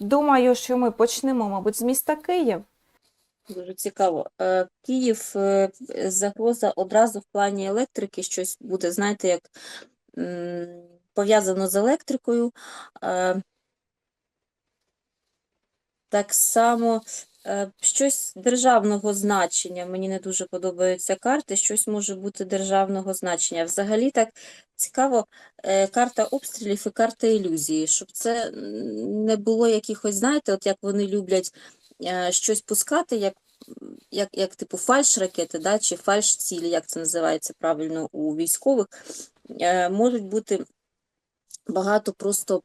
Думаю, що ми почнемо, мабуть, з міста Київ. Дуже цікаво. Е, Київ, е, загроза одразу в плані електрики, щось буде, знаєте, як пов'язано з електрикою. Е, Так само щось державного значення. Мені не дуже подобаються карти, щось може бути державного значення. Взагалі так цікаво, е, карта обстрілів і карта ілюзії, щоб це не було якихось, знаєте, от як вони люблять е, щось пускати, як як, як типу фальш-ракети, да, чи фальш-цілі, як це називається правильно у військових, е, можуть бути багато просто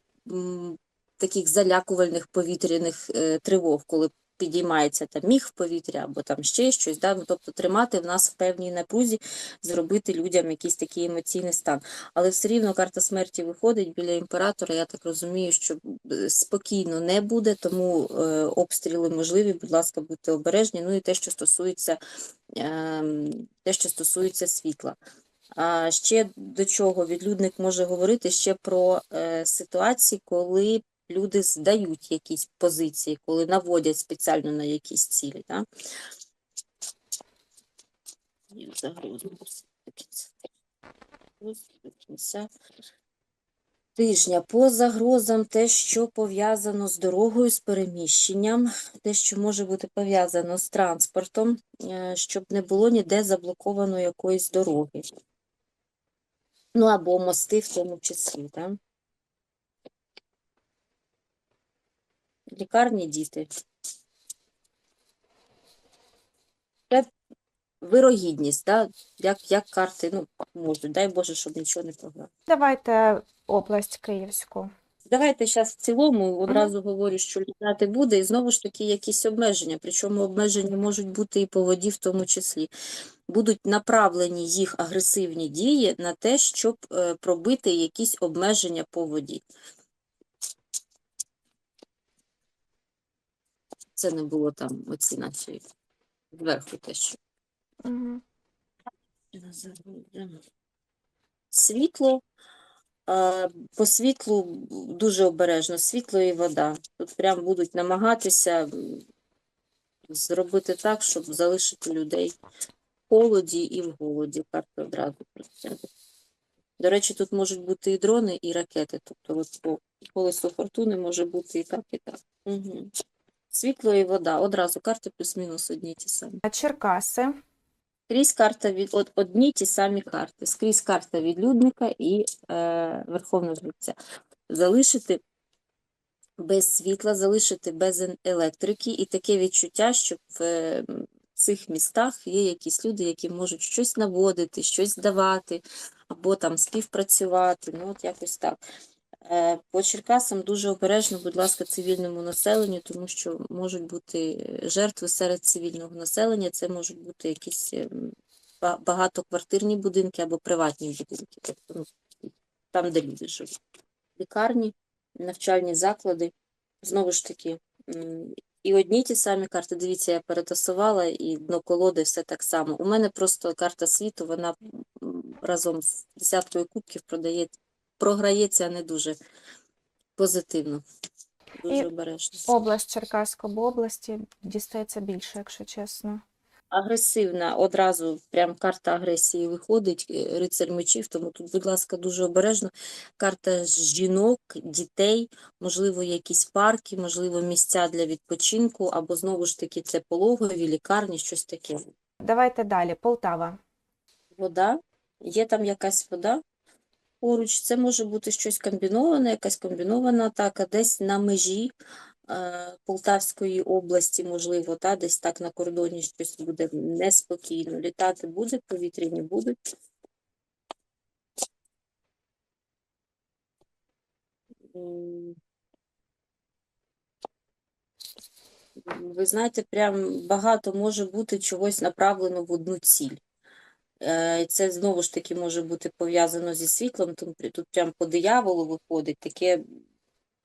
таких залякувальних повітряних е, тривог, коли підіймається там міг в повітря або там ще щось, да? ну, тобто тримати в нас в певній напрузі, зробити людям якийсь такий емоційний стан. Але все рівно карта смерті виходить біля імператора. Я так розумію, що е, спокійно не буде, тому е, обстріли можливі. Будь ласка, будьте обережні. Ну і те, що стосується, ем, те, що стосується світла. А ще до чого відлюдник може говорити ще про е, ситуації, коли люди здають якісь позиції, коли наводять спеціально на якісь цілі. Да? Тижня. По загрозам те, що пов'язано з дорогою, з переміщенням, те, що може бути пов'язано з транспортом, е, щоб не було ніде заблоковано якоїсь дороги. Ну, або мости в тому числі, так? Лікарні, діти. Це вирогідність, да? як, як карти, ну, можуть. Дай Боже, щоб нічого не програв. Давайте область Київську. Давайте зараз в цілому одразу говорю, що літати буде, і знову ж таки якісь обмеження. Причому обмеження можуть бути і по воді в тому числі. Будуть направлені їх агресивні дії на те, щоб е, пробити якісь обмеження по воді. Це не було там оці наші зверху те, що. Угу. Світло. По світлу дуже обережно, світло і вода. Тут прям будуть намагатися зробити так, щоб залишити людей в холоді і в голоді. Карта одразу. До речі, тут можуть бути і дрони, і ракети. Тобто от по колесу фортуни може бути і так, і так. Угу. Світло і вода. Одразу карти плюс-мінус одні ті самі. А Черкаси. Скрізь карта від от, одні ті самі карти. Скрізь карта відлюдника і е, Верховного жреця. Залишити без світла, залишити без електрики, і таке відчуття, що в е, цих містах є якісь люди, які можуть щось наводити, щось давати, або там співпрацювати. Ну, от якось так. Е, По Черкасам дуже обережно, будь ласка, цивільному населенню, тому що можуть бути жертви серед цивільного населення. Це можуть бути якісь ем, багатоквартирні будинки або приватні будинки, тобто ну, там, де люди живуть. Лікарні, навчальні заклади. Знову ж таки, і одні ті самі карти. Дивіться, я перетасувала, і дно колоди все так само. У мене просто карта світу, вона разом з десяткою кубків продає, програється не дуже позитивно. Дуже І обережно. Область Черкаська об області дістається більше, якщо чесно. Агресивна, одразу прям карта агресії виходить, е, рицарь мечів, тому тут, будь ласка, дуже обережно. Карта жінок, дітей, можливо, якісь парки, можливо, місця для відпочинку, або знову ж таки це пологові, лікарні, щось таке. Давайте далі. Полтава. Вода, є там якась вода поруч, це може бути щось комбіноване, якась комбінована атака, десь на межі е, Полтавської області, можливо, та, десь так на кордоні щось буде неспокійно. Літати буде, повітряні будуть. Ви знаєте, прям багато може бути чогось направлено в одну ціль. Е, Це знову ж таки може бути пов'язано зі світлом, тут прям по дияволу виходить таке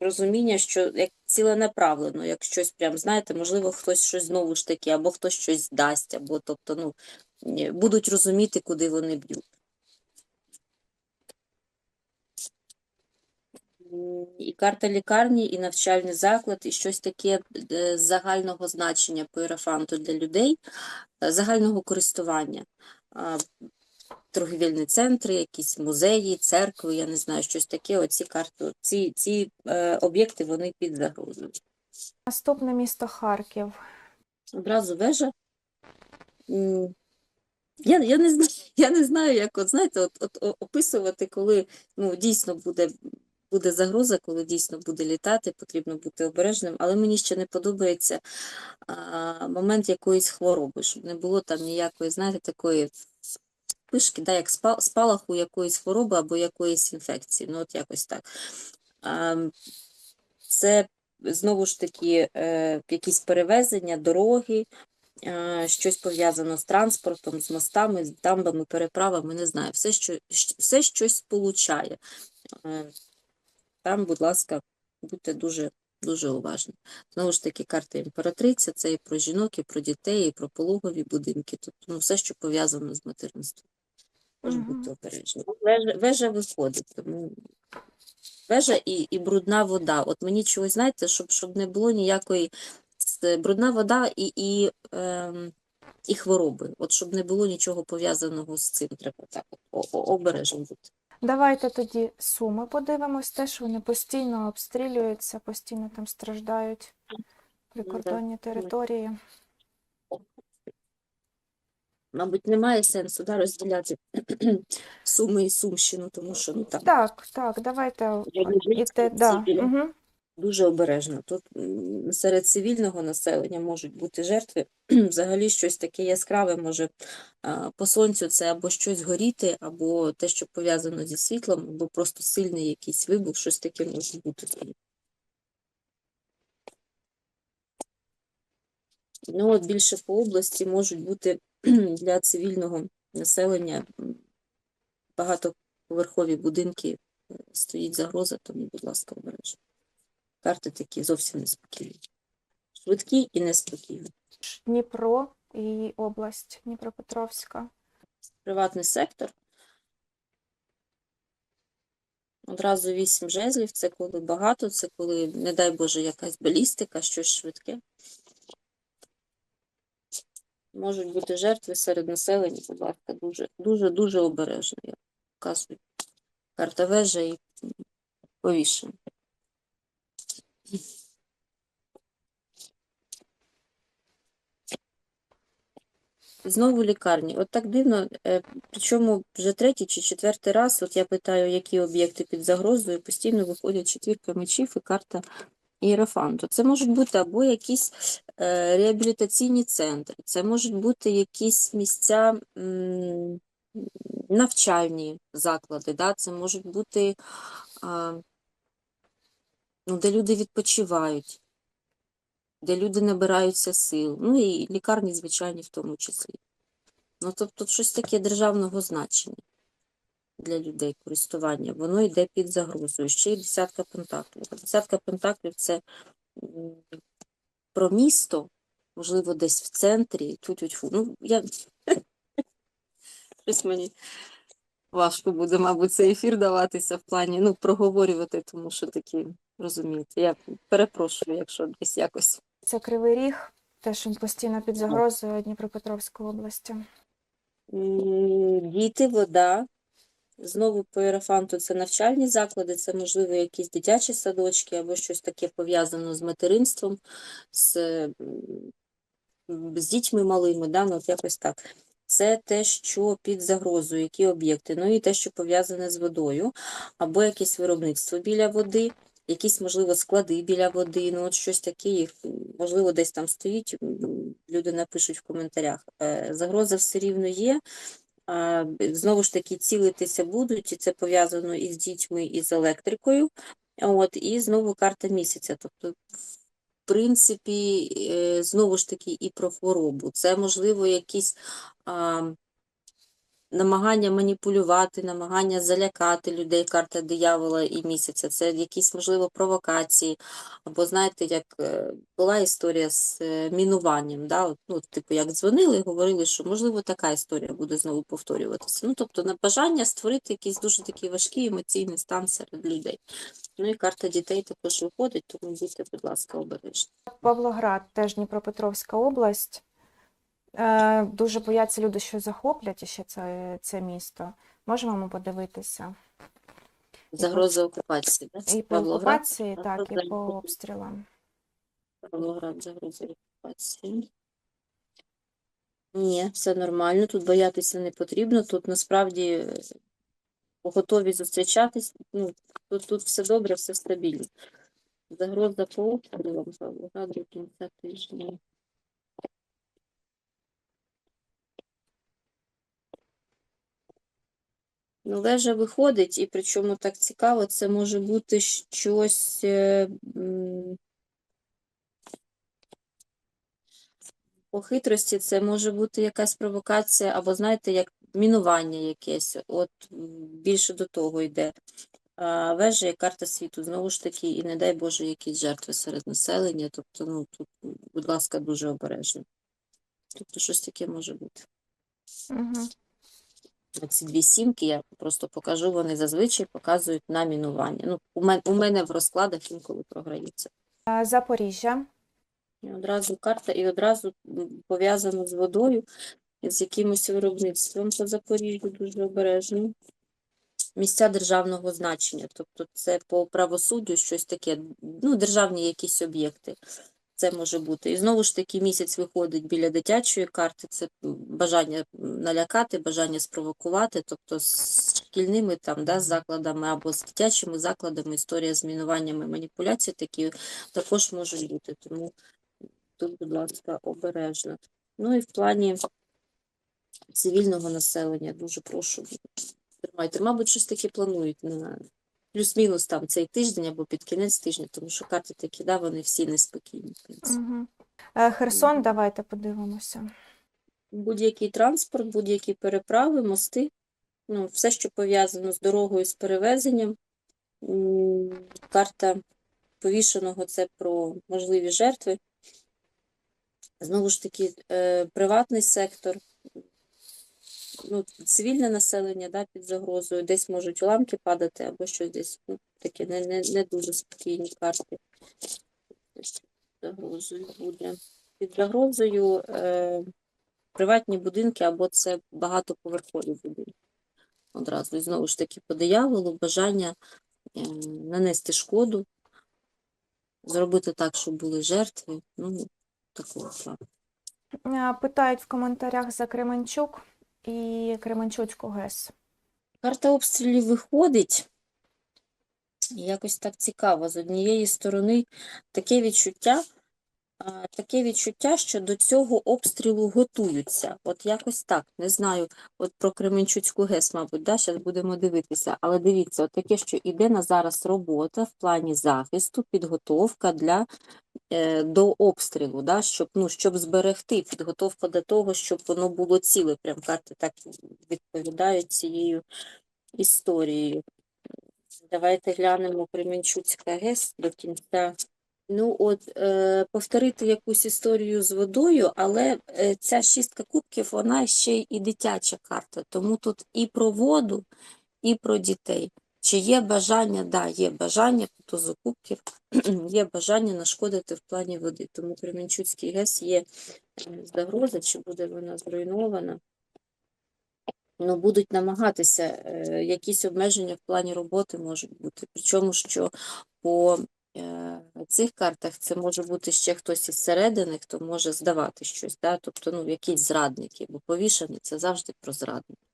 розуміння, що як ціленаправлено, як щось прям, знаєте, можливо, хтось щось знову ж таки, або хтось щось дасть, або тобто, ну, будуть розуміти, куди вони б'ють. І карта лікарні, і навчальний заклад, і щось таке е, загального значення по іерофанту для людей, е, загального користування. А, Торгівельні центри, якісь музеї, церкви, я не знаю, щось таке. Оці карти, ці, ці е, об'єкти вони під загрозою. Наступне місто Харків. Одразу вежа. Я, я, не знаю, я не знаю, як от, знаєте, от, от, описувати, коли ну, дійсно буде, буде загроза, коли дійсно буде літати, потрібно бути обережним, але мені ще не подобається а, момент якоїсь хвороби, щоб не було там ніякої, знаєте, такої пишки, да, як спалаху якоїсь хвороби або якоїсь інфекції. Ну, от якось так. А, це знову ж таки е, якісь перевезення, дороги, е, щось пов'язано з транспортом, з мостами, з дамбами, переправами, не знаю, все, що, все щось сполучає. Там, будь ласка, будьте дуже, дуже уважні. Знову ж таки, карта імператриця, це і про жінок, і про дітей, і про пологові будинки, тобто ну, все, що пов'язано з материнством. Може бути обережно. Вежа, вежа виходить, тому вежа і, і брудна вода. От мені чогось, знаєте, щоб, щоб не було ніякої брудна вода і, і, ем, і хвороби. От щоб не було нічого пов'язаного з цим, треба так о- обережно бути. Давайте тоді Суми подивимось. Теж вони постійно обстрілюються, постійно там страждають прикордонні території. Мабуть, немає сенсу да, розділяти Суми і Сумщину, тому що ну, там Так, так, давайте Я і те, да. Угу. Дуже обережно. Тут серед цивільного населення можуть бути жертви. Взагалі щось таке яскраве може по сонцю це або щось горіти, або те, що пов'язано зі світлом, або просто сильний якийсь вибух, щось таке може бути. Ну, от більше по області можуть бути для цивільного населення багатоповерхові будинки, е, стоїть загроза, тому, будь ласка, обережно. Карти такі зовсім неспокійні. Швидкі і неспокійні. Дніпро і область Дніпропетровська. Приватний сектор. Одразу вісім жезлів, це коли багато, це коли, не дай Боже, якась балістика, щось швидке. Можуть бути жертви серед населення, будь ласка, дуже, дуже, дуже обережно. Я показую. Карта вежа і повішення. Знову лікарні. От так дивно, е, причому вже третій чи четвертий раз, от я питаю, які об'єкти під загрозою, постійно виходять четвірка мечів і карта Іерофанту. Це можуть бути або якісь е, реабілітаційні центри, це можуть бути якісь місця навчальні заклади, да? це можуть бути, де люди відпочивають, де люди набираються сил, ну і лікарні, звичайні, в тому числі. Ну, тобто щось таке державного значення для людей користування, воно йде під загрозою. Ще й десятка пентаклів. Десятка пентаклів це про місто, можливо, десь в центрі. Тю-тю-тьфу. Ну, я... Щось мені важко буде, мабуть, цей ефір даватися в плані, ну, проговорювати, тому що такі, розумієте, я перепрошую, якщо десь якось. Це Кривий Ріг, теж він постійно під загрозою Дніпропетровської області. Діти, вода. Знову по іерофанту це навчальні заклади, це, можливо, якісь дитячі садочки або щось таке пов'язано з материнством, з, з дітьми малими, да? ну, от якось так. Це те, що під загрозою, які об'єкти. Ну і те, що пов'язане з водою, або якесь виробництво біля води, якісь, можливо, склади біля води, ну от щось таке, їх, можливо, десь там стоїть, люди напишуть в коментарях. Е, Загроза все рівно є. Знову ж таки, цілитися будуть, і це пов'язано і з дітьми, і з електрикою. От, і знову карта місяця. Тобто, в принципі, е, знову ж таки, і про хворобу. Це, можливо, якісь намагання маніпулювати, намагання залякати людей, карта диявола і місяця. Це якісь, можливо, провокації. Або знаєте, як е, була історія з е, мінуванням, да? ну, типу, як дзвонили говорили, що можливо така історія буде знову повторюватися. Ну, тобто на бажання створити якийсь дуже такий важкий емоційний стан серед людей. Ну і карта дітей також виходить, тому будьте, будь ласка, обережні. Павлоград, теж Дніпропетровська область. Е, Дуже бояться люди, що захоплять ще це, це місто. Можемо ми подивитися. Загроза окупації, да? І по Павлоград, окупації, так, і по обстрілам. Павлоград загроза окупації. Ні, все нормально, тут боятися не потрібно. Тут насправді е, готові зустрічатись. Ну, тут, тут все добре, все стабільно. Загроза по обстрілам Павлоград до кінця тижня. Вежа виходить, і причому так цікаво, це може бути щось. е, По хитрості це може бути якась провокація, або, знаєте, як мінування якесь. От більше до того йде. А вежа як карта світу, знову ж таки, і не дай Боже, якісь жертви серед населення. Тобто, ну тут, будь ласка, дуже обережно. Тобто, щось таке може бути. Угу. Ці дві сімки я просто покажу, вони зазвичай показують на мінування. Ну, у мене, у мене в розкладах інколи програються. Запоріжжя. І одразу карта, і одразу м, пов'язано з водою з якимось виробництвом по Запоріжжю дуже обережно. Місця державного значення, тобто це по правосуддю щось таке, ну, державні якісь об'єкти. Це може бути. І знову ж таки місяць виходить біля дитячої карти, це бажання налякати, бажання спровокувати, тобто з шкільними там, да, закладами або з дитячими закладами історія з мінуваннями маніпуляцій такі також можуть бути. Тому тут, будь ласка, обережно. Ну і в плані цивільного населення дуже прошу тримайте. Мабуть, щось таке планують на плюс-мінус там цей тиждень або під кінець тижня, тому що карти такі, да, вони всі неспокійні. в принципі. Угу. Херсон, давайте подивимося. Будь-який транспорт, будь-які переправи, мости, ну, все, що пов'язано з дорогою, з перевезенням. М, Карта повішеного це про можливі жертви. Знову ж таки, е, приватний сектор, ну, цивільне населення да, під загрозою, десь можуть уламки падати або щось десь ну, таке не, не, не дуже спокійні карти. Під загрозою буде. Під загрозою е, приватні будинки або це багатоповерхові будинки. Одразу. І знову ж таки, по дияволу бажання е, нанести шкоду, зробити так, щоб були жертви. Ну, такого плану. Е, Питають в коментарях за Кременчук і Кременчуцьку ГЕС. Карта обстрілів виходить. Якось так цікаво. З однієї сторони, таке відчуття, таке відчуття, що до цього обстрілу готуються. От якось так, не знаю, от про Кременчуцьку ГЕС, мабуть, да, зараз будемо дивитися. Але дивіться, от таке, що іде на зараз робота в плані захисту, підготовка для, е, до обстрілу, да, щоб, ну, щоб зберегти підготовка до того, щоб воно було ціле. Прям карти так відповідають цією історією. Давайте глянемо Кременчуцька ГЕС до кінця. Ну, от, е, повторити якусь історію з водою, але е, ця шістка кубків, вона ще й дитяча карта. Тому тут і про воду, і про дітей. Чи є бажання? Да, є бажання по тузу кубків, є бажання нашкодити в плані води. Тому Кременчуцький ГЕС є загроза, чи буде вона зруйнована. Ну, будуть намагатися, е, якісь обмеження в плані роботи можуть бути. Причому, що по цих картах це може бути ще хтось із середини, хто може здавати щось, да? тобто ну, якісь зрадники, бо повішений це завжди про зрадників.